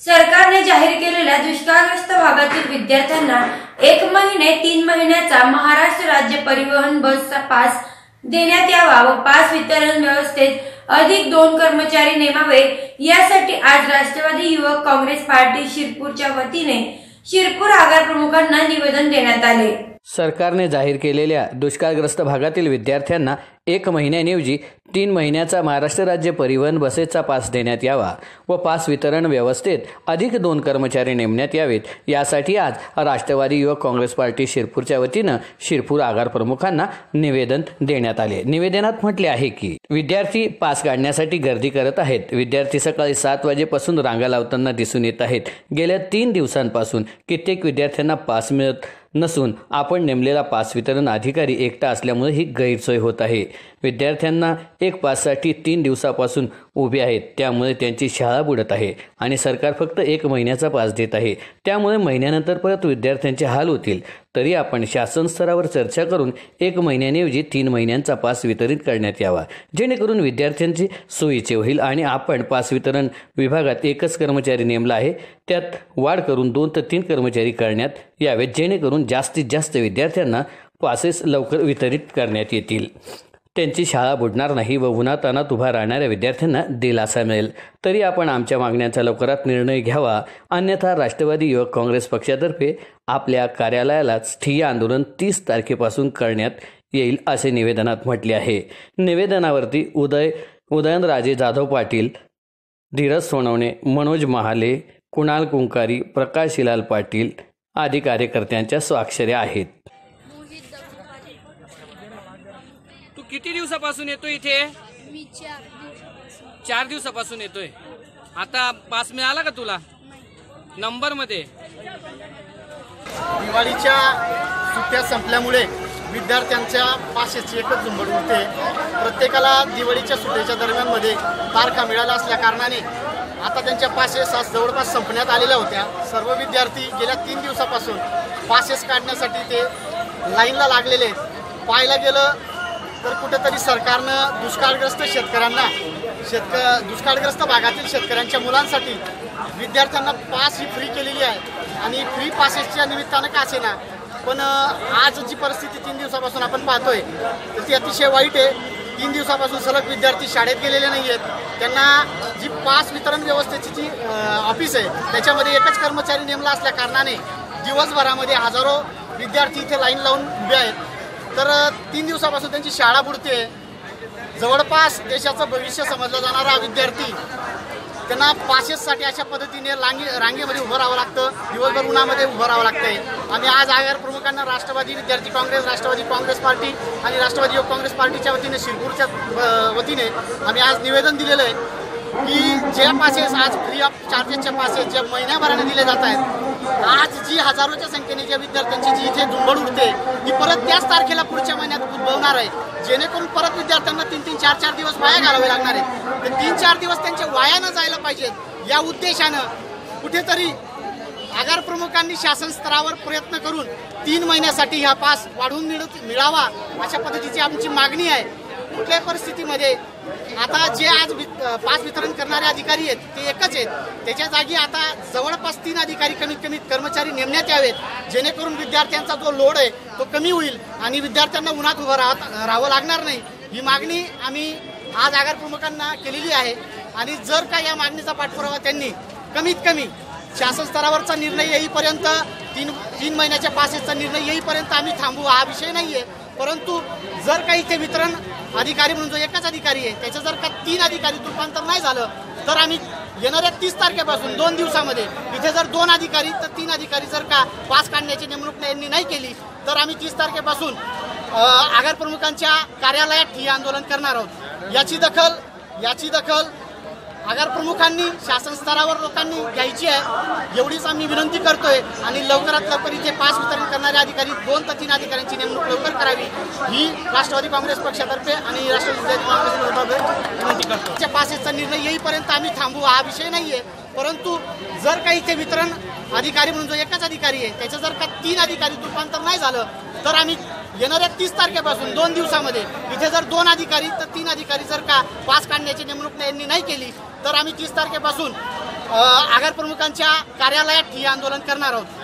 सरकारने जाहीर केलेल्या दुष्काळग्रस्त भागातील विद्यार्थ्यांना एक महिने तीन महिन्याचा महाराष्ट्र राज्य परिवहन बसचा पास देण्यात यावा व पास वितरण व्यवस्थेत अधिक दोन कर्मचारी नेमावे यासाठी आज राष्ट्रवादी युवक काँग्रेस पार्टी शिरपूरच्या वतीने शिरपूर आगार प्रमुखांना निवेदन देण्यात आले. सरकारने जाहीर केलेल्या दुष्काळग्रस्त भागातील विद्यार्थ्यांना एक महिन्याऐवजी तीन महिन्याचा महाराष्ट्र राज्य परिवहन बसेसचा पास देण्यात यावा व पास वितरण व्यवस्थेत अधिक दोन कर्मचारी नेमण्यात यावेत. यासाठी आज राष्ट्रवादी युवक काँग्रेस पार्टी शिरपूरच्या वतीनं शिरपूर आगार प्रमुखांना निवेदन देण्यात आले. निवेदनात म्हटले आहे की विद्यार्थी पास काढण्यासाठी गर्दी करत आहेत. विद्यार्थी सकाळी सात वाजेपासून रांगा लावताना दिसून येत आहेत. गेल्या तीन दिवसांपासून कित्येक विद्यार्थ्यांना पास मिळत नसून आपण नेमलेला पास वितरण अधिकारी एकटा असल्यामुळे ही गैरसोय होत आहे. विद्यार्थ्यांना एक पाससाठी तीन दिवसापासून उभे आहेत. त्यामुळे त्यांची शाळा बुडत आहे आणि सरकार फक्त एक महिन्याचा पास देत आहे. त्यामुळे महिन्यानंतर परत विद्यार्थ्यांचे हाल होतील. तरी आपण शासन स्तरावर चर्चा करून एक महिन्याऐवजी तीन महिन्यांचा पास वितरित करण्यात यावा. जेणेकरून विद्यार्थ्यांची सोयीचे होईल आणि आपण पास वितरण विभागात एकच कर्मचारी नेमला आहे. त्यात वाढ करून दोन ते तीन कर्मचारी करण्यात यावेत. जेणेकरून जास्तीत जास्त विद्यार्थ्यांना पासेस लवकर वितरित करण्यात येतील. त्यांची शाळा बुडणार नाही व उन्हातानात उभा राहणाऱ्या विद्यार्थ्यांना दिलासा मिळेल. तरी आपण आमच्या मागण्यांचा लवकरात निर्णय घ्यावा. अन्यथा राष्ट्रवादी युवक काँग्रेस पक्षातर्फे आपल्या कार्यालयालाच ठिय्या आंदोलन तीस तारखेपासून करण्यात येईल असे निवेदनात म्हटले आहे. निवेदनावरती उदय उदयनराजे जाधव पाटील धीरज सोनवणे मनोज महाले कुणाल कुंकारी प्रकाश हिलाल पाटील आदी कार्यकर्त्यांच्या स्वाक्षऱ्या आहेत. तू किती दिवसापासून येतो इथे? मी चार दिवसापासून. चार दिवसापासून येतोय. आता पास मिळाला का तुला? नंबरमध्ये दिवाळीच्या सुट्ट्या संपल्यामुळे विद्यार्थ्यांच्या पासेसची एकच झुंबड उठते प्रत्येकाला दिवाळीच्या सुट्टीच्या दरम्यानमध्ये तारखा मिळाल्या असल्या कारणाने आता त्यांच्या पासेस आज जवळपास संपण्यात आलेल्या होत्या. सर्व विद्यार्थी गेल्या तीन दिवसापासून पासेस काढण्यासाठी ते लाईनला लागलेले आहेत. पाहायला गेलं तर कुठेतरी सरकारनं दुष्काळग्रस्त शेतकऱ्यांना शेतक दुष्काळग्रस्त भागातील शेतकऱ्यांच्या मुलांसाठी विद्यार्थ्यांना पास ही फ्री केलेली आहे. आणि फ्री पासेसच्या निमित्तानं का असेना? पण आज जी परिस्थिती तीन दिवसापासून आपण पाहतोय तर ती अतिशय वाईट आहे. तीन दिवसापासून सलग विद्यार्थी शाळेत गेलेले नाही आहेत त्यांना जी पास वितरण व्यवस्थेची जी ऑफिस आहे त्याच्यामध्ये एकच कर्मचारी नेमला असल्या कारणाने दिवसभरामध्ये हजारो विद्यार्थी इथे लाईन लावून उभे आहेत. तर तीन दिवसापासून त्यांची शाळा बुडते. जवळपास देशाचं भविष्य समजला जाणारा विद्यार्थी त्यांना पासेससाठी अशा पद्धतीने रांगे रांगेमध्ये उभं राहावं लागतं. दिवसभर उन्हामध्ये उभं राहावं लागतंय. आणि आज आगार प्रमुखांना राष्ट्रवादी विद्यार्थी काँग्रेस राष्ट्रवादी काँग्रेस पार्टी आणि राष्ट्रवादी युवक काँग्रेस पार्टीच्या वतीने शिरपूरच्या वतीने आम्ही आज निवेदन दिलेलं आहे. की ज्या पासेस आज फ्री ऑफ चार्जेसच्या पासेस जे महिन्याभराने दिले जात आहेत आज जी हजारोच्या संख्येने ज्या विद्यार्थ्यांची जी इथे झुंबड उठते ती परत त्याच तारखेला पुढच्या महिन्यात उद्भवणार आहे. जेणेकरून परत विद्यार्थ्यांना तीन तीन चार चार दिवस वाया घालावे लागणार आहेत. तर तीन चार दिवस त्यांचे वाया न जायला पाहिजेत या उद्देशानं कुठेतरी आगार प्रमुखांनी शासन स्तरावर प्रयत्न करून तीन महिन्यासाठी हा पास वाढवून मिळत मिळावा अशा पद्धतीची आमची मागणी आहे. कुठल्याही परिस्थितीमध्ये आता जे आज वि- पास वितरण करणारे अधिकारी आहेत ते एकच आहेत. त्याच्या जागी आता जवळपास तीन अधिकारी कमीत कमी कर्मचारी नेमण्यात यावेत जेणेकरून विद्यार्थ्यांचा जो लोड आहे तो कमी होईल आणि विद्यार्थ्यांना उन्हात उभं राहत राहावं लागणार नाही. ही मागणी आम्ही आज आगार प्रमुखांना केलेली आहे आणि जर का या मागणीचा पाठपुरावा त्यांनी कमीत कमी शासन स्तरावरचा निर्णय येईपर्यंत तीन तीन महिन्याच्या पासेसचा निर्णय येईपर्यंत आम्ही थांबू हा विषय नाही आहे परंतु जर काही ते वितरण अधिकारी म्हणून जो एकच अधिकारी आहे त्याचं जर का तीन अधिकारी रूपांतर नाही झालं तर आम्ही येणाऱ्या तीस तारखेपासून दोन दिवसामध्ये इथे जर दोन अधिकारी तर तीन अधिकारी जर का पास काढण्याची नेमणूक यांनी नाही केली तर आम्ही तीस तारखेपासून आगार प्रमुखांच्या कार्यालयात ही आंदोलन करणार आहोत. याची दखल याची दखल आगार प्रमुखांनी शासन स्तरावर लोकांनी घ्यायची आहे. एवढीच आम्ही विनंती करतोय आणि लवकरात लवकर इथे पास वितरण करणारे अधिकारी दोन ते तीन अधिकाऱ्यांची नेमणूक लवकर करावी. ही राष्ट्रवादी काँग्रेस पक्षातर्फे आणि राष्ट्रवादी काँग्रेस विनंती करतो पासेसचा निर्णय येईपर्यंत आम्ही थांबू हा विषय नाहीये. परंतु जर काही इथे वितरण अधिकारी म्हणून जो एकच अधिकारी आहे त्याचं जर का तीन अधिकारी रूपांतर नाही झालं तर आम्ही येणाऱ्या तीस तारखेपासून दोन दिवसामध्ये इथे जर दोन अधिकारी तर तीन अधिकारी जर का पास काढण्याची नेमणूक यांनी नाही केली तर आम्ही तीस तारखेपासून आगार प्रमुखांच्या कार्यालयात हे आंदोलन करणार आहोत.